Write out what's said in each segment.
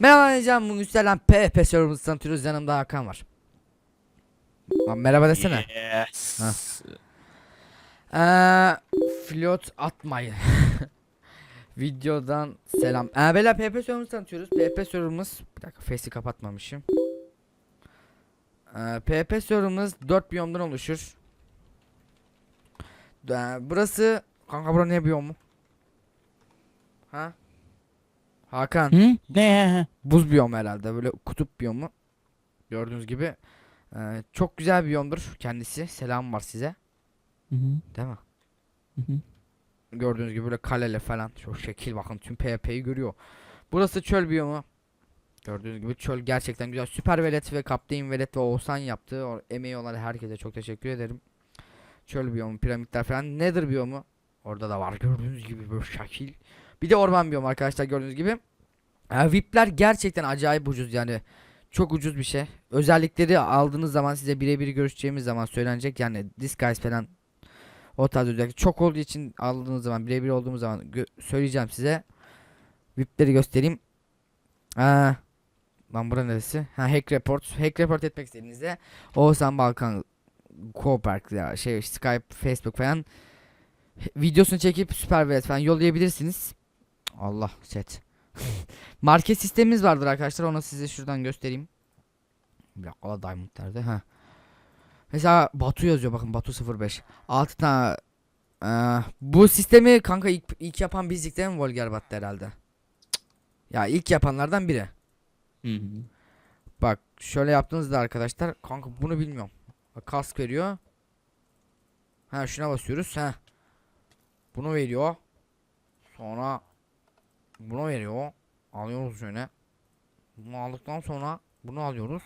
Merhaba Can bugün selam PHP serverımızı tanıtıyoruz yanımda Hakan var. Lan merhaba desene. Yes. Eee flot atmayın. Videodan selam. Eee beyler PHP serverımızı tanıtıyoruz. PHP serverımız bir dakika face'i kapatmamışım. Eee PHP serverımız 4 biyomdan oluşur. Eee, burası kanka bura ne biyomu? Ha? Hakan. Hı? Ne? buz biyomu herhalde böyle kutup biyomu. Gördüğünüz gibi Ee, çok güzel bir biyomdur kendisi. Selam var size. Hı hı, değil mi? Hı hı. gördüğünüz gibi böyle kalele falan şu şekil bakın tüm PvP'yi görüyor. Burası çöl biyomu. Gördüğünüz gibi çöl gerçekten güzel. Süper velet ve kaptein velet ve Oğuzhan yaptı o emeği olan herkese çok teşekkür ederim. Çöl biyomu piramitler falan. Nedir biyomu. Orada da var gördüğünüz gibi böyle şekil bir de orman biyomu arkadaşlar gördüğünüz gibi ee, VIP'ler gerçekten acayip ucuz yani. Çok ucuz bir şey. Özellikleri aldığınız zaman size birebir görüşeceğimiz zaman söylenecek. Yani Disguise falan o tarz özellikler çok olduğu için aldığınız zaman birebir olduğumuz zaman söyleyeceğim size. VIP'leri göstereyim. Aa, lan bura neresi? Ha hack report. Hack report etmek istediğinizde Oğuzhan Balkan Copark ya şey Skype, Facebook falan videosunu çekip süper velet falan yollayabilirsiniz. Allah set. Market sistemimiz vardır arkadaşlar. Onu size şuradan göstereyim. Bir dakika la Diamond nerede? Ha. Mesela Batu yazıyor bakın Batu 05. 6 tane Ee, bu sistemi kanka ilk, ilk yapan bizdik değil mi Volgerbat'ta herhalde? Ya ilk yapanlardan biri. Hı hı. Bak şöyle yaptığınızda arkadaşlar kanka bunu bilmiyorum. Bak, kask veriyor. Ha şuna basıyoruz. Ha. Bunu veriyor. Sonra bunu veriyor. Alıyoruz şöyle. Bunu aldıktan sonra bunu alıyoruz.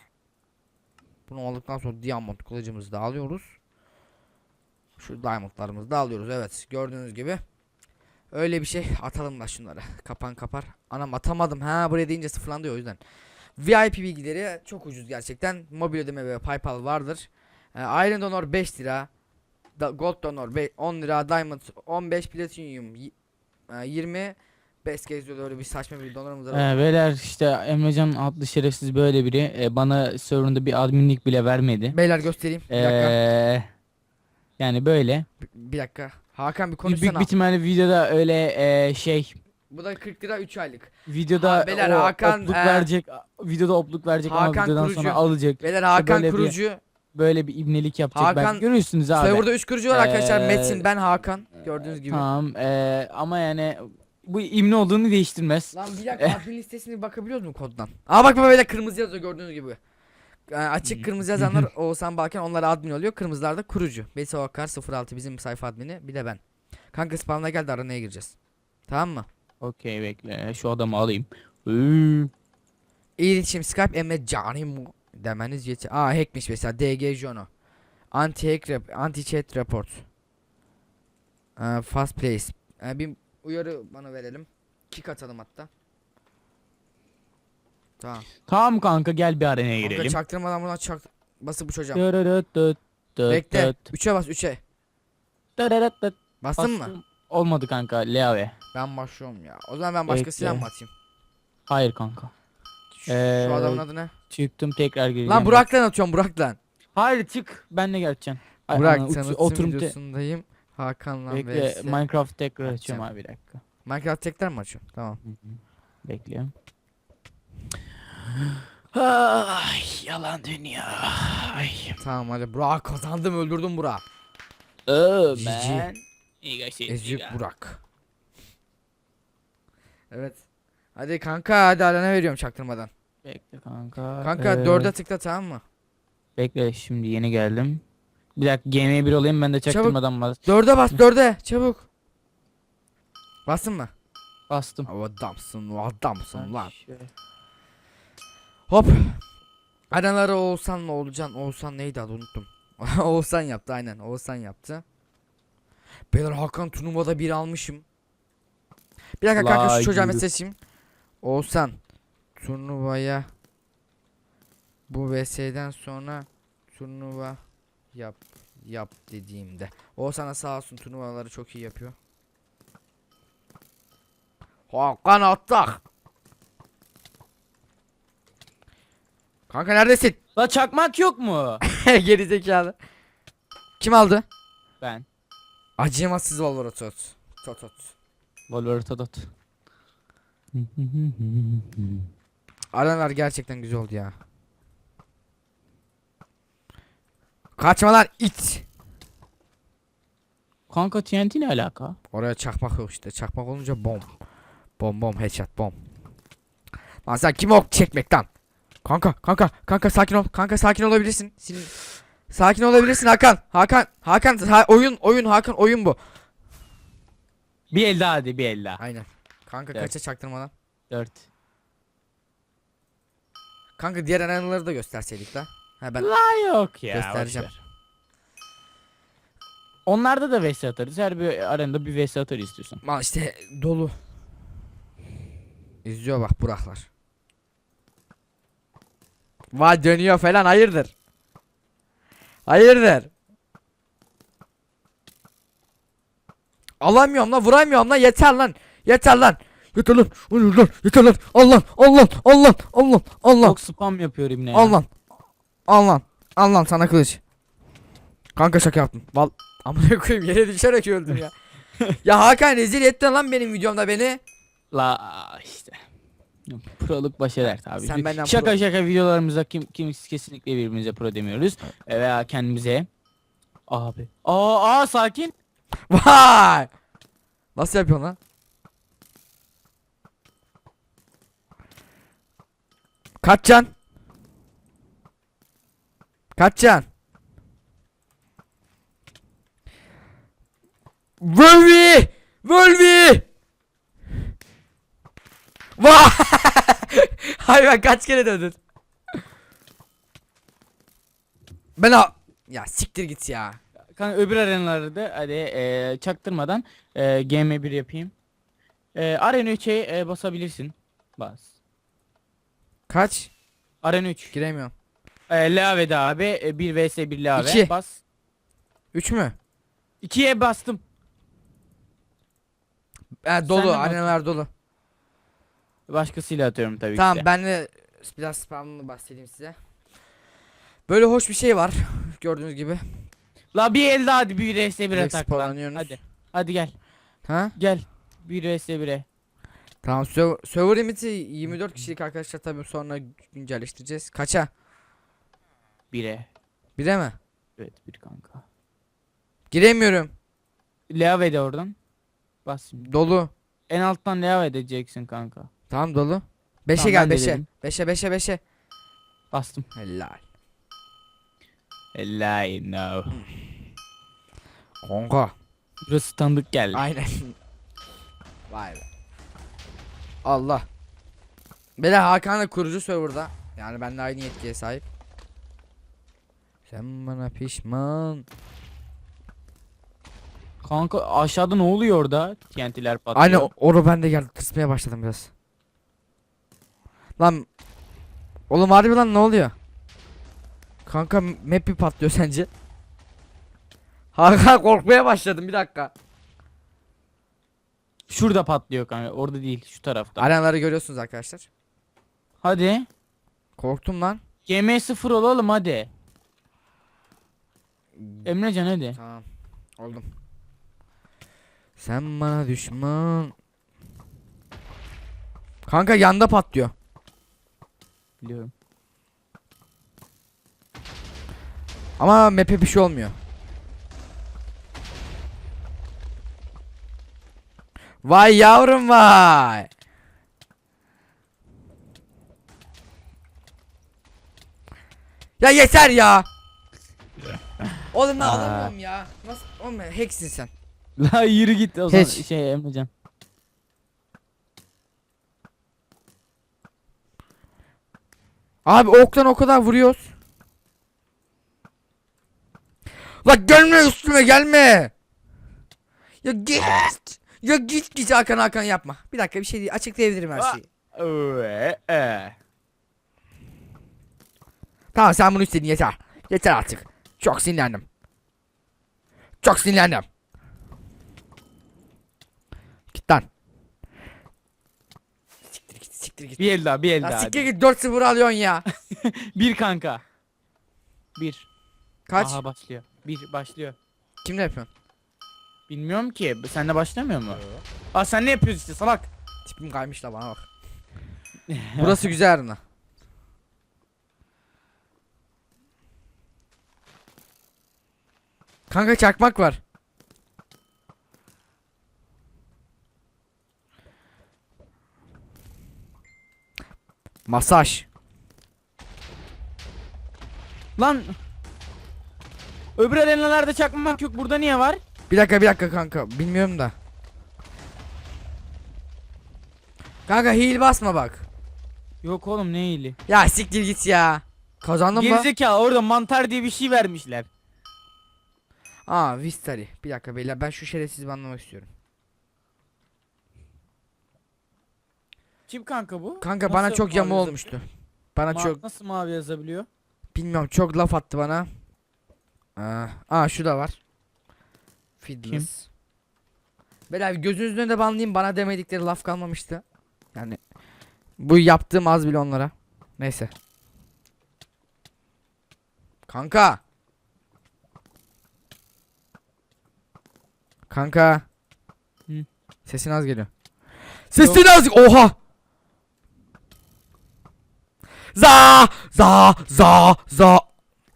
Bunu aldıktan sonra diamond kılıcımızı da alıyoruz. Şu diamondlarımızı da alıyoruz. Evet gördüğünüz gibi. Öyle bir şey atalım da şunları. Kapan kapar. Anam atamadım. Ha buraya deyince sıfırlandı o yüzden. VIP bilgileri çok ucuz gerçekten. Mobil ödeme ve PayPal vardır. Ee, Iron Donor 5 lira. Gold Donor be- 10 lira. Diamond 15 Platinum y- e, 20 Best diyor öyle bir saçma bir var. Ee, beyler işte Emrecan adlı şerefsiz böyle biri. Ee, bana serverında bir adminlik bile vermedi. Beyler göstereyim. Bir dakika. Ee, yani böyle. Bir, bir dakika. Hakan bir Büyük konuşsana. bir ihtimalle videoda öyle ee, şey Bu da 40 lira 3 aylık. videoda Ha, beyler, o Hakan, opluk ee, verecek videoda opluk verecek ama Hakan videodan kurucu. sonra alacak. Beyler Hakan böyle bir- kurucu. Böyle bir ibnelik yapacak. Hakan- ben görürsünüz abi. Serverda 3 kurucu var arkadaşlar. Ee, Metin ben Hakan. Gördüğünüz gibi. Tamam ee, ama yani bu ibne olduğunu değiştirmez. Lan bir dakika admin listesine bakabiliyoruz mu koddan? Aa bak böyle kırmızı yazıyor gördüğünüz gibi. Ee, açık kırmızı yazanlar Oğuzhan Balkan onlar admin oluyor. Kırmızılar da kurucu. Besi Vakar 06 bizim sayfa admini bir de ben. Kanka spawn'a gel de aranaya gireceğiz. Tamam mı? Okey bekle şu adamı alayım. Iıı. İletişim Skype Emre Canim demeniz yeter. Aa hackmiş mesela DG Jono. Anti hack rap, anti chat report. Ee, fast place. Ee, bir uyarı bana verelim. Kick atalım hatta. Tamam. Tamam kanka gel bir arenaya Kanka girelim. çaktırmadan buradan çak basıp uçacağım. Dırırıt dıt dıt Bekle. dıt. 3'e bas 3'e. Dırırıt dıt. Bastın mı? Bastım. Olmadı kanka Leave. Ben başlıyorum ya. O zaman ben başka Bekle. silah mı atayım? Hayır kanka. Şu, Ee, şu adamın adı ne? Çıktım tekrar gireceğim. Lan Burak'tan atıyorum Burak'tan. Hayır çık. Benle geleceksin. Ay, Burak ana, uç- tanıtım oturum te- videosundayım. Hakan'la Bekle vs. Minecraft tekrar Açacağım. abi bir dakika. Minecraft tekrar mı açıyorsun? Tamam. Bekle. Ay yalan dünya. Ay. Tamam hadi Burak kazandım öldürdüm Burak. Oh Cici. man. İyi geçti. Ezük Burak. Evet. Hadi kanka hadi arana veriyorum çaktırmadan. Bekle kanka. Kanka Ee, dörde tıkla tamam mı? Bekle şimdi yeni geldim. Bir dakika GM1 olayım ben de çaktırmadan bas. Dörde bas dörde çabuk. Bastın mı? Bastım. Adamsın adamsın lan. Şöyle. Hop. Arenaları Oğuzhan'la Oğuzcan. Oğuzhan neydi adı unuttum. Oğuzhan yaptı aynen. Oğuzhan yaptı. Beyler Hakan turnuvada bir almışım. Bir dakika kanka Vay şu çocuğa mesaj açayım. Oğuzhan turnuvaya bu VS'den sonra turnuva yap yap dediğimde. Oğuzhan'a sağ olsun turnuvaları çok iyi yapıyor. Hakan attak. Kanka neredesin? La çakmak yok mu? Geri zekalı. Kim aldı? ben. Acımasız Valorotot. Totot. Valortodot. Aralar gerçekten güzel oldu ya. Kaçma lan it. Kanka TNT ne alaka? Oraya çakmak yok işte. Çakmak olunca bom. Bom bom headshot bom. Lan sen kim ok çekmek lan? Kanka kanka kanka sakin ol. Kanka sakin olabilirsin. Senin... Sakin olabilirsin Hakan. Hakan Hakan ha- oyun oyun Hakan oyun bu. Bir el daha hadi bir el daha. Aynen. Kanka Evet. kaça çaktırmadan. 4. Kanka diğer arenaları da gösterseydik la. Ha ben La yok ya. Göstereceğim. boşver. Onlarda da vs atarız. Her bir aranda bir vs atar istiyorsan. Mal işte dolu. İzliyor bak Buraklar. Vay dönüyor falan hayırdır? Hayırdır? Alamıyorum lan vuramıyorum lan yeter lan. Yeter lan. Yeter lan. Hayır lan. Yeter lan. Allah Allah Allah Allah Allah. Çok spam yapıyorum ne ya. Al lan. Al lan sana kılıç. Kanka şaka yaptım. Val amına koyayım yere düşerek öldüm ya. ya Hakan rezil ettin lan benim videomda beni. La işte. Proluk baş eder tabii. Sen benden şaka pro- şaka videolarımızda kim kim kesinlikle birbirimize pro demiyoruz. E, Veya kendimize. Abi. Aa, aa sakin. Vay. Nasıl yapıyorsun lan? Kaç can? Kaç can? Völvi! Völvi! Vay! Hayvan kaç kere döndün? Ben a... Ya siktir git ya. Kanka öbür arenalarda hadi e, çaktırmadan e, GM1 yapayım. E, Arena 3'e e, basabilirsin. Bas. Kaç? Arena 3. Giremiyorum. E, Lave de abi. E, 1 vs 1 Lave. İki. Bas. 3 mü? 2'ye bastım. Ha, dolu Sen de mi arenalar dolu. Başkasıyla atıyorum tabii Tamam ki de. ben de biraz spamını bahsedeyim size. Böyle hoş bir şey var gördüğünüz gibi. La bir el daha hadi 1 vs 1 Direkt atak lan. spawnlanıyorsunuz. Hadi. Hadi gel. Ha? Gel. 1 vs 1'e. Tamam server, server limiti 24 kişilik arkadaşlar tabii sonra güncelleştireceğiz. Kaça? 1'e. Bire mi? Evet 1 kanka. Giremiyorum. Lave de oradan. Bas şimdi. Dolu. En alttan lave edeceksin kanka. Tamam dolu. 5'e Tamam, gel de 5'e. dedim. 5'e 5'e 5'e. Bastım. Helal. Lie no. Konka. Burası tanıdık geldi. Aynen. Vay be. Allah. Bela Hakan da kurucu serverda. Yani ben de aynı yetkiye sahip. Sen bana pişman. Kanka aşağıda ne oluyor orada? TNT'ler patlıyor. Aynen oru ben de geldi tırsmaya başladım biraz. Lan Oğlum harbi lan ne oluyor? Kanka map bir patlıyor sence? Hakan korkmaya başladım bir dakika. Şurada patlıyor kanka. Orada değil. Şu tarafta. Arenaları görüyorsunuz arkadaşlar. Hadi. Korktum lan. GM0 olalım hadi. Emrecan hadi. Tamam. Oldum. Sen bana düşman. Kanka yanda patlıyor. Biliyorum. Ama map'e bir şey olmuyor. Vay yavrum vay. Ya yeter ya. Oğlum ben Aa. alamıyorum ya. Nasıl? Oğlum hacksin sen. La yürü git o zaman. Hiç. Şey Emrecan. Abi oktan o kadar vuruyoruz. La gelme üstüme gelme. Ya git. Ya git git Hakan Hakan yapma. Bir dakika bir şey değil açıklayabilirim her şeyi. Ee. Tamam sen bunu istedin yeter. Yeter artık. Çok sinirlendim. Çok sinirlendim. Git lan. Siktir git siktir git. Bir el daha bir el Ya daha. siktir hadi. git 4-0 alıyorsun ya. Bir kanka. Bir. Kaç? Aha başlıyor. Bir başlıyor. Kimle yapıyorsun? Bilmiyorum ki. Sen de başlamıyor mu? Aa sen ne yapıyorsun işte salak. Tipim kaymış da bana bak. Burası güzel arena. Kanka çakmak var. Masaj. Lan. Öbür arenalarda çakmamak yok. Burada niye var? Bir dakika bir dakika kanka bilmiyorum da. Kanka heal basma bak. Yok oğlum ne iyili. Ya siktir git ya. Kazandın mı? Gerizekalı orada mantar diye bir şey vermişler. Aa Vistari. Bir dakika beyler ben şu şerefsizi anlamak istiyorum. Kim kanka bu? Kanka bana Nasıl çok yamı mavi olmuştu. Bana Ma- çok Nasıl mavi yazabiliyor? bilmiyorum çok laf attı bana. Aa, aa şu da var. Fitness. Beyler gözünüzün önünde banlayayım bana demedikleri laf kalmamıştı. Yani bu yaptığım az bile onlara. Neyse. Kanka. Kanka. Hı. Sesin az geliyor. Sesin az. Oha. Za za za za.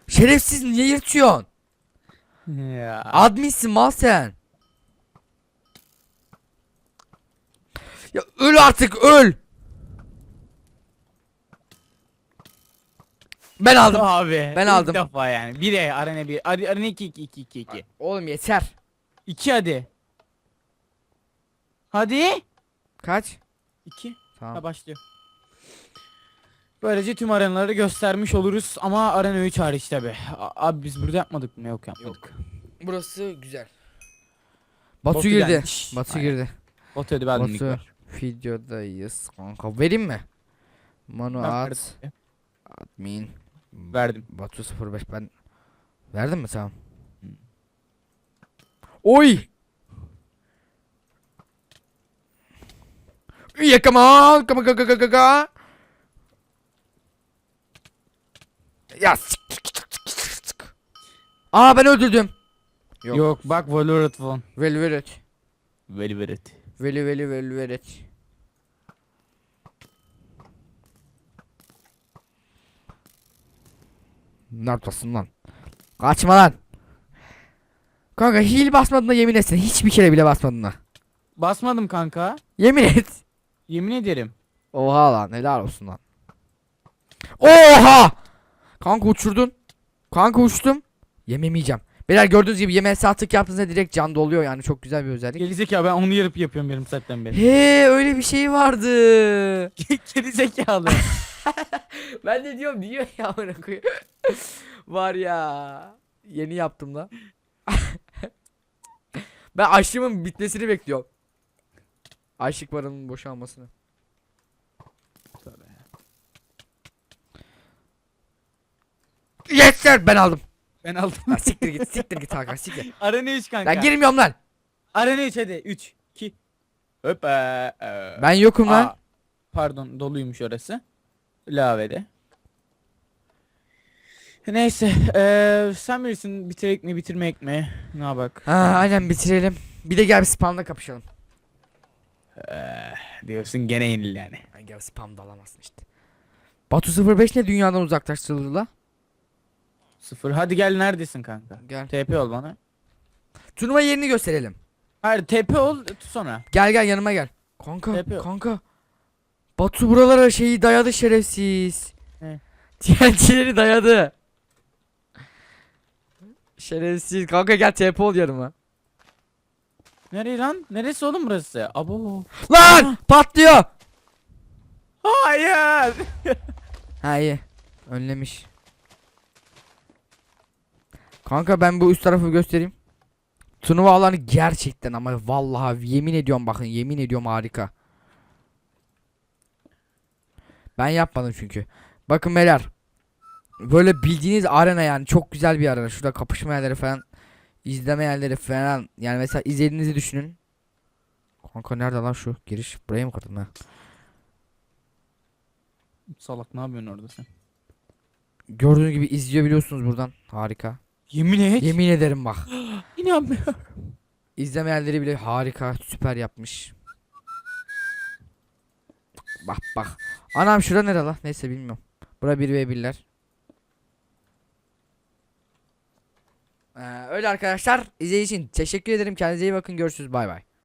Şerefsiz niye yırtıyorsun? ya. Adminsin mal sen. Ya öl artık öl. Ben aldım. Abi. Ben ilk aldım. defa yani. 1'e arena 1. Ar- Arena 2 2 2 2 2. Oğlum yeter. 2 hadi. Hadi. Kaç? 2. Tamam. Ha başlıyor. Böylece tüm arenaları göstermiş oluruz ama arena 3 hariç tabi. Abi biz burada yapmadık mı? Yok yapmadık. Burası güzel. Batu, Batu girdi. gelmiş. Batu Aynen. girdi. Batu hadi ben Batu videodayız kanka. Vereyim mi? Manu at. Admin. Verdim. Batu 05 ben verdim mi tamam. Oy. Yeah, come on, come on, on, come on, come on. Ya. Aa ben öldürdüm. Yok, Yok. bak Valorant falan. Velvet. Veli verit. Veli veli velvet. Neredesin lan? Kaçma lan. Kanka heal basmadığına yemin etsin. Hiçbir kere bile basmadığına. Basmadım kanka. Yemin et. Yemin ederim. Oha lan helal olsun lan. Oha! Kanka uçurdun. Kanka uçtum. Yememeyeceğim. Beyler gördüğünüz gibi yeme saatlik yaptığınızda direkt can doluyor yani çok güzel bir özellik. Gerizekalı ben onu yarıp yapıyorum yarım saatten beri. He öyle bir şey vardı. Gerizekalı. ben de diyorum niye ya koyayım. Var ya. Yeni yaptım da. Ben aşkımın bitmesini bekliyorum. Aşık varının boşalmasını. Yes sir ben aldım. ben aldım. Lan siktir git siktir git Hakan siktir. Arena 3 kanka. Ben girmiyorum lan. Arena 3 hadi 3 2 Hop. eee, Ben yokum lan. Aa, Pardon doluymuş orası. Lavede. Neyse eee sen bilirsin bitirek mi bitirmek mi? Ne bak. Ha, aynen bitirelim. Bir de gel bir spamla kapışalım. Diyorsun gene yenil yani. Ay gel spam da alamazsın işte. Batu 05 ne dünyadan uzaklaştırıldı la? Sıfır. Hadi gel neredesin kanka? Gel. TP ol bana. Turnuva yerini gösterelim. Hayır TP ol sonra. Gel gel yanıma gel. Kanka Yapıyor. kanka. Batu buralara şeyi dayadı şerefsiz. Ne? TNT'leri dayadı. Şerefsiz. Kanka gel TP ol yanıma. Nereye lan? Neresi oğlum burası? Abo. Lan patlıyor. Hayır. Ha iyi. Önlemiş. Kanka ben bu üst tarafı göstereyim. Turnuva alanı gerçekten ama vallahi yemin ediyorum bakın yemin ediyorum harika. Ben yapmadım çünkü. Bakın beyler böyle bildiğiniz arena yani çok güzel bir arena. Şurada kapışma yerleri falan, izleme yerleri falan. Yani mesela izlediğinizi düşünün. Kanka nerede lan şu giriş? Buraya mı kırdın ha? Salak ne yapıyorsun orada sen? Gördüğünüz gibi izliyor biliyorsunuz buradan. Harika. Yemin et. Yemin ederim bak. İnanmıyorum. İzlemeyenleri bile harika, süper yapmış. Bak bak. Anam şura nere lan? Neyse bilmiyorum. Bura 1v1'ler. Ee, öyle arkadaşlar. İzlediğiniz için teşekkür ederim. Kendinize iyi bakın. Görüşürüz. Bay bay.